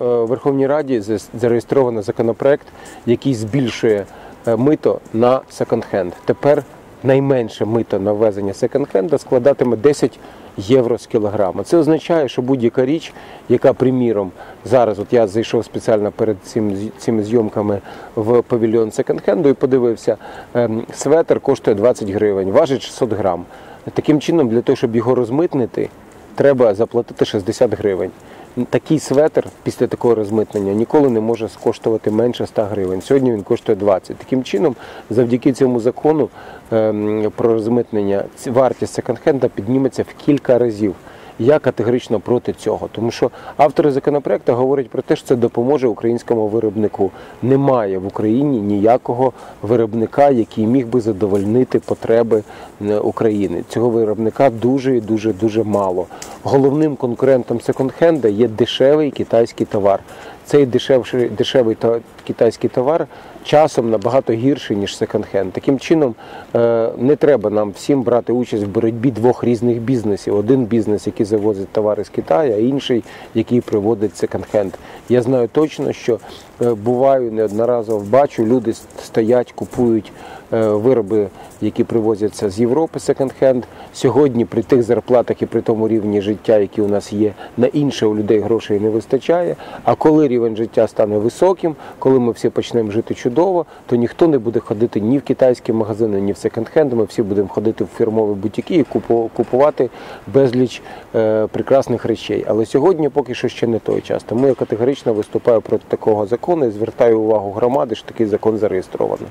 е, Верховній Раді зареєстровано законопроект, який збільшує е, мито на секонд-хенд. Тепер найменше мито на ввезення секонд-хенда складатиме 10 євро з кілограма. Це означає, що будь-яка річ, яка, приміром, зараз, от я зайшов спеціально перед цим, цими зйомками в павільйон секонд-хенду і подивився, ем, светр коштує 20 гривень, важить 600 грам. Таким чином, для того, щоб його розмитнити, треба заплатити 60 гривень. Такий светр після такого розмитнення ніколи не може коштувати менше 100 гривень. Сьогодні він коштує 20. Таким чином, завдяки цьому закону ем, про розмитнення вартість секонд-хенда підніметься в кілька разів. Я категорично проти цього, тому що автори законопроекту говорять про те, що це допоможе українському виробнику. Немає в Україні ніякого виробника, який міг би задовольнити потреби е, України. Цього виробника дуже і дуже дуже мало. Головним конкурентом секонд-хенда є дешевий китайський товар. Цей дешевший дешевий та китайський товар часом набагато гірший ніж секонд-хенд. Таким чином е, не треба нам всім брати участь в боротьбі двох різних бізнесів. Один бізнес, який завозить товари з Китаю, а інший, який приводить секонд-хенд. Я знаю точно, що е, буваю неодноразово бачу, люди стоять, купують е, вироби, які привозяться з Європи секонд-хенд. Сьогодні при тих зарплатах і при тому рівні життя, які у нас є, на інше у людей грошей не вистачає. А коли рівень життя стане високим, коли ми всі почнемо жити чудово, то ніхто не буде ходити ні в китайські магазини, ні в секонд-хенд. Ми всі будемо ходити в фірмові бутіки і купувати безліч е, прекрасних речей. Але сьогодні поки що ще не той час. Тому я категорично виступаю проти такого закону і звертаю увагу громади, що такий закон зареєстровано.